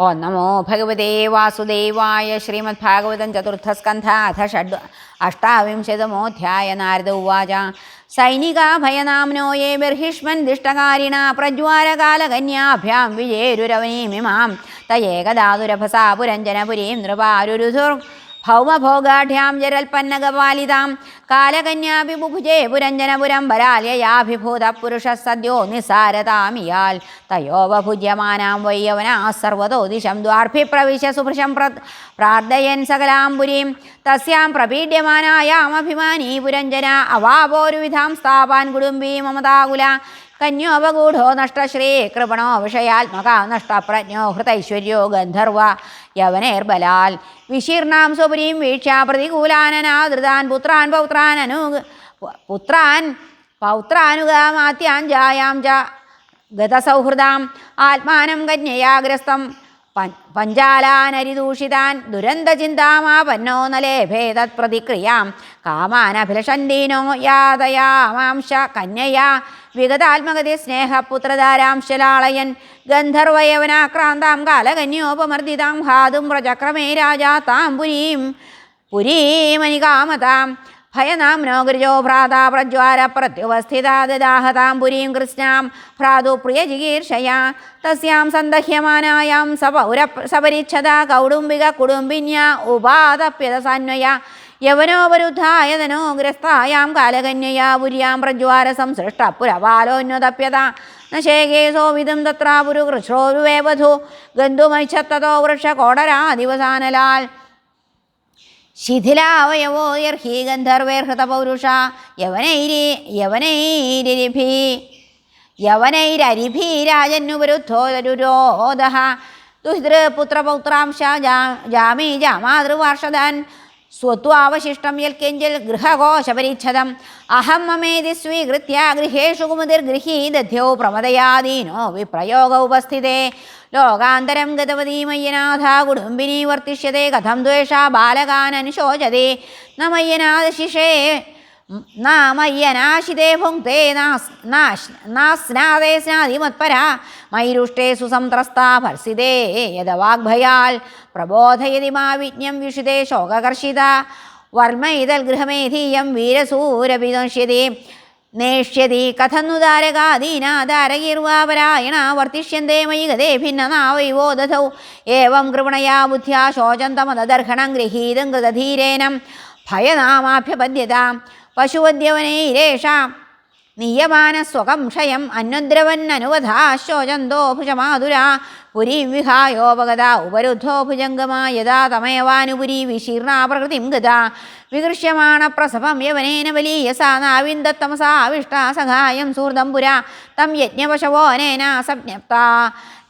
ഓ നമോ ഭഗവതേ വാസുദേവായ ശ്രീമദ് ഭാഗവതം ചതുർത്ഥസ്കന്ധ അഥ ഷഡ് അഷ്ടാവിംശതമോധ്യായ നാരദ ഉവാച. സൈനിക ഭയനാംനോ യേ ബർഹിഷ്മൻ ദിഷ്ടകാരിണ പ്രജ്വാലകാലകന്യാഭ്യാം വിജേരുരവനീമിമാം. തയേകദാതുരഭസാ പുരഞ്ജനപുരീം നൃപാരുരുധുർ ഭൗമഭോഗാഢ്യാം ജരൽപന്നഗപാലിതാം കാലകന്യാഭിമുഖുജേ പുരഞ്ജനപുരം വരാലയാഭിഭൂത പുരുഷ സദ്യോ നിസാരതാമിയാൽ. തയോവഭുജ്യമാനാം വയ്യവനാ സർവതോ ദിശം ദ്വാർഭിപ്രവിശ്യ സുഭൃശം പ്ര പ്രാർത്ഥയൻ സകലാം പുരീം തസ്യാം പ്രപീഡ്യമാനായാമഭിമാനീ പുരഞ്ജന അവാപോരുവിധാം സ്ഥാപാൻ കുടുംബീ മമതാകുല. കന്യോപഗൂഢോ നഷ്ടശ്രീ കൃപണോ വിഷയാത്മക നഷ്ടപ്രജ്ഞോ ഹൃതൈശ്വര്യോ ഗന്ധർവ. യവനേർബലാൽ വിശീർണാം സ്വപുരീം വീക്ഷ പ്രതികൂലാനനാദൃതാൻ പുത്രാൻ പൗത്രാൻ അനു പുത്രാൻ പൗത്രാനുഗാമാത്യാൻ ജായാം ഗതസൗഹൃദാം. ആത്മാനം കന്യയാഗ്രസ്തം. പഞ്ചാലാനരിദൂഷിതാൻ ദുരന്തചിന്താമാപന്നോ നലേഭേ പ്രതിക്രിയാം കാമാനഭിലഷന്തീനോ യാതയാമാംശ കന്യയാ. വിഗതാത്മഗതി സ്നേഹപുത്രധാരാംശലാളയൻ ഗന്ധർവയവനാക്രാന്താം കാലകന്യോപമർദ്ദിതാം. ഹാതും പ്രചക്രമേ രാജാ താം പുരീം. പുരീമനികാമതാം ഭയനാംനോ ഗിരിജോ ഭ്രാതാ പ്രജ്വാര പ്രത്യുപസ്ഥിതാ ദദാഹതാം പുരീം കൃഷ്ണാം. ഭ്രാതു പ്രിയ ജിഗീർഷയാ തസ്യാം സന്ദഹ്യമാനായാം സപൗര സപരിച്ഛത കൗടുംബിക കുടുംബിന്യ ഉപാദപ്യതസാന്വയ യവനോപരുദ്ധായതനോ ഗ്രസ്തായാം കാലകന്യയാ പുര്യാം പ്രജ്വാര സംസൃഷ്ട പുരപാലോന്വതപ്യത. നശേകേസോവിധം തത്ര പുരു കൃശ്രോരുവേവധു ഗന്ധുമൈച്ഛത്തതോ വൃക്ഷകോടരാ ദിവസാനലാൽ. ശിഥിലാവയവോ യർഹി ഗന്ധർവേർഹൃത പൗരുഷ യവനൈരി യവനൈരിഭി യവനൈരരിഭി രാജന്യുപരുദ്ധോരുരോധ ദുഹിതൃപുത്രപൗത്രാംശ ജാ ജാമീ ജാമാതൃവാർഷദാൻ സ്വത്വാവശിഷ്ടം യൽക്കെഞ്ചിൽ ഗൃഹകോശപരിച്ഛദം. അഹം മമേതി സ്വീകൃത്യ ഗൃഹേഷു കുമുതിർ ദധ്യൗ പ്രമദയാദീനോ വിപ്രയോഗ ഉപസ്ഥിതേ. ലോകാന്തരം ഗതവതീ മയ്യനാഥ കുടുംബിനി വർത്തിഷ്യത്തെ കഥം ദ്വേഷ ബാലകാനനുശോചതേ. നമയ്യനാഥ ശിഷേ നാമയ്യനാശിതേ ഭുങ്ക്തേ നാസ്നാദേ സ്നാതി മത്പരാ മൈരുഷ്ടേ സുസംത്രസ്താ ഭർസിതേ യഥവാഗ്ഭയാൽ പ്രബോധയതി മാ വിജ്ഞം വിഷുതേ ശോകകർഷിത. വർമ്മൈതൽ ഗൃഹമേധീയം വീരസൂരപിനശ്യതേ നേഷ്യതി കഥന്നുദാരകാദീനാദാരകീർവാപരായണ വർത്തിഷ്യന്തേ മയി ഗതേ ഭിന്നനാവൈവോ ദധൗ ഏവം കൃപണയാ ബുദ്ധ്യാ ശോചന്തമദർഹണം ഗൃഹീതം കൃതധീരേനം ഭയനാമാഭ്യപദ്യത പശുവദ്യവനൈരേഷാം നീയമാന അന്വദ്രവൻ അനുവധാശോചന്തോ ഭുജമാതുരാ പുരീം വിഹായോപഗത ഉപരുദ്ധോ ഭുജംഗമാ യഥാ തമയവാനുപുരി വിശീർണാ പ്രകൃതിം ഗത. വികൃഷ്യമാണ പ്രസഭം യവനേന വലിയസാ നാവിന്ദത്തമസാ സഹായം സൂർദം പുരാ തം യജ്ഞപശവോനേന അനേന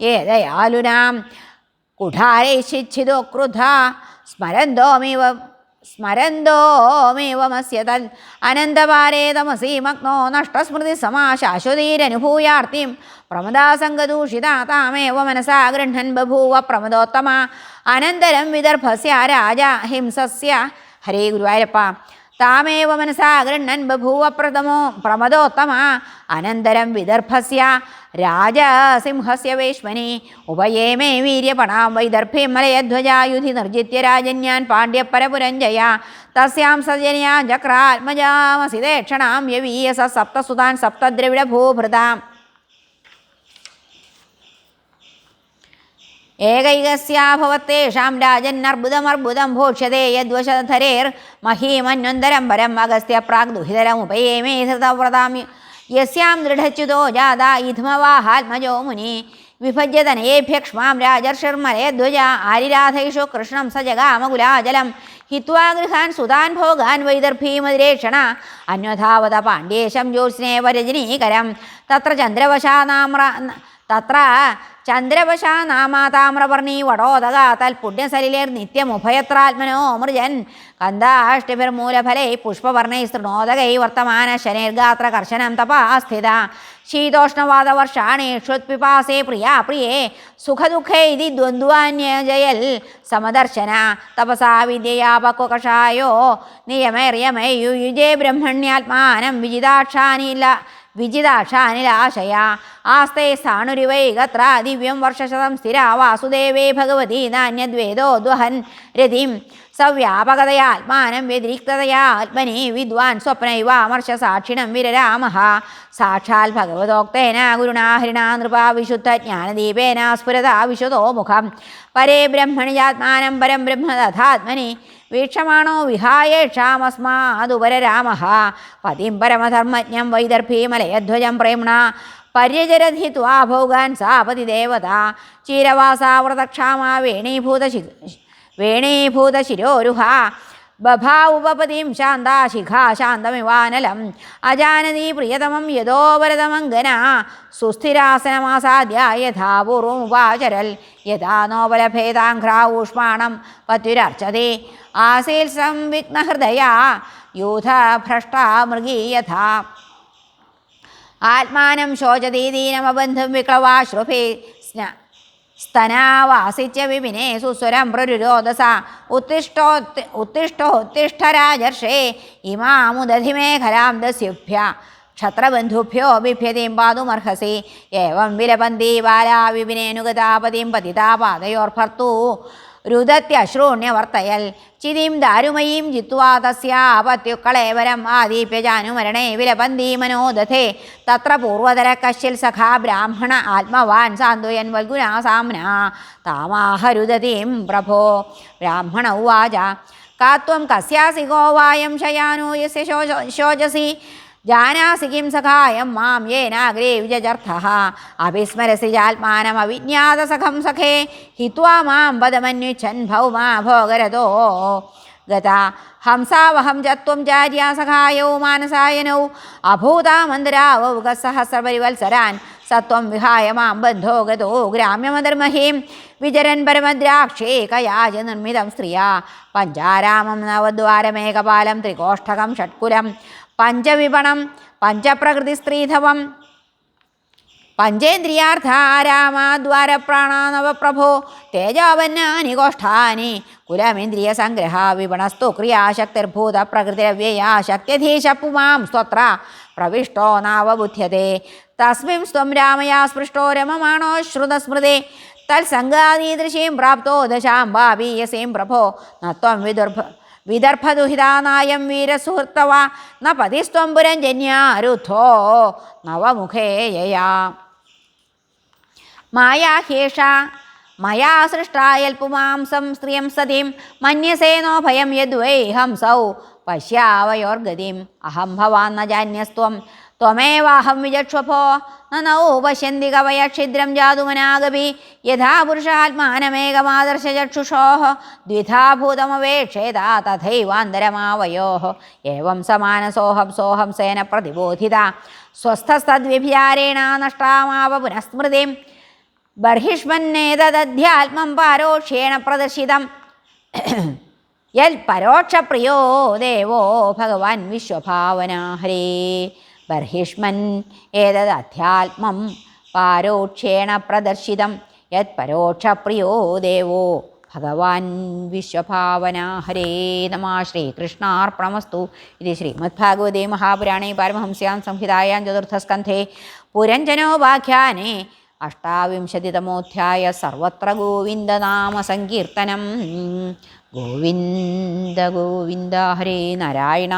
ഏതയാലുനാം. കുഠാരൈശിച്ഛിതോ ക്രുധ. സ്മരന്തോമിവ സ്മരന്തോമേവമസ്യ തൻ അനന്തപാരേ തമസി മഗ്നോ നഷ്ടസ്മൃതി സമാശാശ്വതീരനുഭൂയാർത്തിം പ്രമദാസംഗദൂഷിതാ താമേവ മനസാ ഗൃഹൻ ബഭൂവ പ്രമദോത്തമ അനന്തരം വിദർഭസ്യ രാജ ഹിംസസ്യ ഹരേ ഗുരുവായൂരപ്പ. താമേവ മനസാ ഗൃഹൻ ബഭൂവ പ്രഥമോ പ്രമദോത്തമ. അനന്തരം വിദർഭസ്യ രാജസിംഹസ്യ വേഷ്മനി. ഉപയേമേ വീര്യപണാം വൈദർഭി മലയധ്വജായുധി നിർജിത്യ രാജന്യാൻ പാണ്ഡ്യപരപുരഞ്ജയ. തസ്യാം സജനയാ ചക്രാത്മജാമസിതേക്ഷണാം യവീയസ സപ്തസുതാൻ സപ്തദ്രവിഡഭൂഭൃതാം ഏകൈകസ്യാഭവത്തേഷാം രാജന്നർബുദമർബുദം ഭോക്ഷ്യതേ യദ്വശധരേർ മഹീമന്വന്തരം പരം അഗസ്ത്യ പ്രാഗ് ദുഹിതരമുപയേമേ ധൃതവ്രതാം യസ്യാം ദൃഢച്യുതോ ജാത ഇധ്മവാഹാത്മജോ മുനി. വിഭജ്യതനയേഭ്യക്ഷ്മാം രാജർഷിർമലയധ്വജ ആരിരാധൈഷു കൃഷ്ണം സ ജഗാമകുലാജലം ഹിത്വാ ഗൃഹാൻ സുതാൻ ഭോഗാൻ വൈദർഭീമതിരേക്ഷണ അന്വധാവത പാണ്ഡ്യേശം ജ്യോത്സ്നേവരജനീകരം തത്ര തത്ര ചന്ദ്രവശാനാമ്ര തത്ര ചന്ദ്രവശാ നാമാതാമ്രവർണീ വടോദക തൽപുണ്യസലിലേർ നിത്യമുഭയത്രാത്മനോ മൃജൻ കന്ദാഷ്ടിഭിർമൂലഫലൈ പുഷ്പവർണൈ സ്തൃണോദകൈ വർത്തമാന ശനൈർഗാത്ര കർശനം തപാസ്ഥിത ശീതോഷ്ണവാദവർഷാണി ക്ഷുത്പിപാസേ പ്രിയാ പ്രിയേ. സുഖദുഃഖൈതി ദ്വന്ദ്വാന്യജയൽ സമദർശന. തപസാ വിദ്യയാപക്വകഷായോ നിയമൈർയമൈ യുയുജേ ബ്രഹ്മണ്യാത്മാനം വിജിതാക്ഷാനില വിജിതാക്ഷാനിലാശയ. ആസ്തേ സാണുരിവൈകത്ര ദിവ്യം വർഷശതം സ്ഥിര. വാസുദേവേ ഭഗവതി നാന്യദ്വേദോ ദ്വഹൻ രതിം സവ്യാപകതയാത്മാനം വ്യതിരിക്തതയാ. ആത്മനി വിദ്വാൻ സ്വപ്നൈവ അമർഷ സാക്ഷിണം വിരരാമ സാക്ഷാൽ ഭഗവതോക്തേന ഗുരുണാഹരിണ നൃപാ വിശുദ്ധ ജ്ഞാനദീപേന സ്ഫുരത വിശുദ്ധോ മുഖം. പരേ ബ്രഹ്മണിജാത്മാനം പരം ബ്രഹ്മ തഥാത്മനി. വീക്ഷമാണോ വിഹായേഷാമസ്മാതുപരരാമ പതിം പരമധർമ്മജ്ഞം വൈദർഭീമലയധ്വജം പ്രേംണ പര്യചരധി ത്വാ ഭോഗാൻ സാപതി ദേവത ചീരവാസാവൃതക്ഷാമാ വേണീഭൂത വേണീഭൂത ശിരോരുഹ. ബഭാ ഉപപതിം ശാന്താ ശിഖാ ശാന്തമിവാനലം. അജാനതി പ്രിയതമം യഥോപരതമംഗന സുസ്ഥിരാസനമാസാദ്യ യഥാപൂർവമുപാചരൽ യഥാ നോബലഭേദാഘ്രാ ഊഷ്മാണം പത്യുരർച്ചതി. ആസീൽ സംവിഘ്നഹൃദയ. യൂഥഭ്രഷ്ടാ മൃഗീ യഥാ. ആത്മാനം ശോചതി ദീനമബന്ധം വിക്ലവാശ്രുഭി സ്ന സ്തനാവാസിച്ച വിപിനെ സുസ്വരം പ്രരുരോധസ ഉത്തിഷ്ടോ ഉത്തിഷ്ടോ രാജർഷേ ഇമാമുദധിമേഖലാം ദസ്യുഭ്യ. ക്ഷത്രബന്ധുഭ്യോ ബിഭ്യതീം പാതുമർഹസി ഏവം വിലപന്തി ബാലാ വിപിനേനുഗതാപതിം പതിതാപാതയോർഭർത്തു. രുദത്യശ്രൂണ്യവർത്തയൽ ചിതിം ദാരുമയീം ജിത്വാ തസ്യാപത്യുക്കളേവരം ആദീപ്യജാനുമരണേ വിലപന്തി മനോദധേ. തത്ര പൂർവതര കശ്യൽ സഖാ ബ്രാഹ്മണ ആത്മവാൻ സാന്ത്വയൻ വൽഗുനാ സാമ്ന. താമാഹരുദതീം പ്രഭോ. ബ്രാഹ്മണ ഉവാച. കാത്വം കസ്യാസി ഗോവായം ശയാനോ ശോച ശോചസി. ജാനാസി കിം സഖായം മാം യേനാഗ്രേ വിജജർത്ഥ. അഭിസ്മരസി സഖം. സഖേ ഹിത്വാ മാം പദമന്വിച്ഛൻ ഭൗമാ ഭോഗരതോ. ഗത ഹംസാവഹം ജത്വം ചാര്യാ സഖായോ മാനസായനൗ. അഭൂതാ മന്ദരാവൗക സഹസ്രപരിവത്സരാൻ സത്വം വിഹായ മാം ബന്ധോ ഗതോ ഗ്രാമ്യമധർമഹീം വിചരൻ പരമദ്രാക്ഷേ കയാച നിർമ്മിതം സ്ത്രിയാ. പഞ്ചാരാമം നവദ്വാരമേകപാലം ത്രികോഷ്ടകം ഷട്കുലം. പഞ്ചവിപണം പഞ്ചപ്രകൃതി സ്ത്രീധവം പഞ്ചേന്ദ്രിയാർത്ഥാരാമാദ്വാരപ്രാണാനവപ്രഭോ തേജാവന്നാനി ഗോഷ്ഠാനി കുലമേന്ദ്രിയ സംഗ്രഹ വിപണസ്തു ക്രിയാശക്തിർഭൂത പ്രകൃതിരവ്യയാ ശക്തിധീശ പുമാം സ്വത്ര പ്രവിഷ്ടോ നാവബുധ്യത്തെ തസ്മിം സ്വം രാമയാ സ്പൃഷ്ടോ രമമാണോ ശ്രുതസ്മൃതേ. തത്സംഗാദീദൃശീം പ്രാപ്തോ ദശാം ഭാവീയസീം പ്രഭോ നത്വം വിദുർഭ വിദർഭദുഹിതാനായം വീരസുഹൃത്തവ ന പതിസ്ത്വം പുരഞ്ജന്യാരുദ്ധോ നവമുഖേയയാ. മായാഹേഷ മയാ സൃഷ്ടായൽപുമാംസം സ്ത്രീയം സതിം മന്യസേനോ ഭയം യദ്വൈ ഹംസൗ പശ്യാവയോർഗതിം അഹം ഭവാൻ ന ജാന്യസ്ത്വം ത്വമേവാഹം വിചക്ഷുഭോ. നനൗ പശ്യന്തി കവയ ക്ഷിദ്രം ജാതുമനാഗപി യഥാ പുരുഷാത്മാനമേകമാദർശചക്ഷുഷോ. ദ്വിധാഭൂതമവേക്ഷേത തഥൈവാന്തരമാവയോ. ഏവം സമാനസോഹം സോഹം സേന പ്രതിബോധിത. സ്വസ്ഥസ്തദ്വ്യഭിചാരേണ നഷ്ടാമാവ പുനഃസ്മൃതിം. ബർഹിഷ്മന്നേതദ്ധ്യാത്മം പാരോക്ഷ്യേണ പ്രദർശിതം. യൽ പരോക്ഷപ്രിയോ ദേവോ ഭഗവാൻ വിശ്വഭാവന. ഹരേ. ബർഹിഷ്മൻ ഏതത് അധ്യാത്മം പാരോക്ഷേണ പ്രദർശിതം. യത് പരോക്ഷപ്രിയോ ദേവോ ഭഗവാൻ വിശ്വഭാവന. ഹരേ നമ. ശ്രീകൃഷ്ണാർപ്പണമസ്തു. ഇത് ശ്രീമദ്ഭാഗവതേ മഹാപുരാണേ പാരമഹംസ്യാം സംഹിതായാം ചതുർത്ഥസ്കന്ധേ പുരഞ്ജനോപാഖ്യാനേ അഷ്ടാവിംശതിതമോധ്യായ സർവത്ര ഗോവിന്ദനാമസങ്കീർത്തനം ഗോവിന്ദ ഗോവിന്ദ ഹരേ നാരായണ.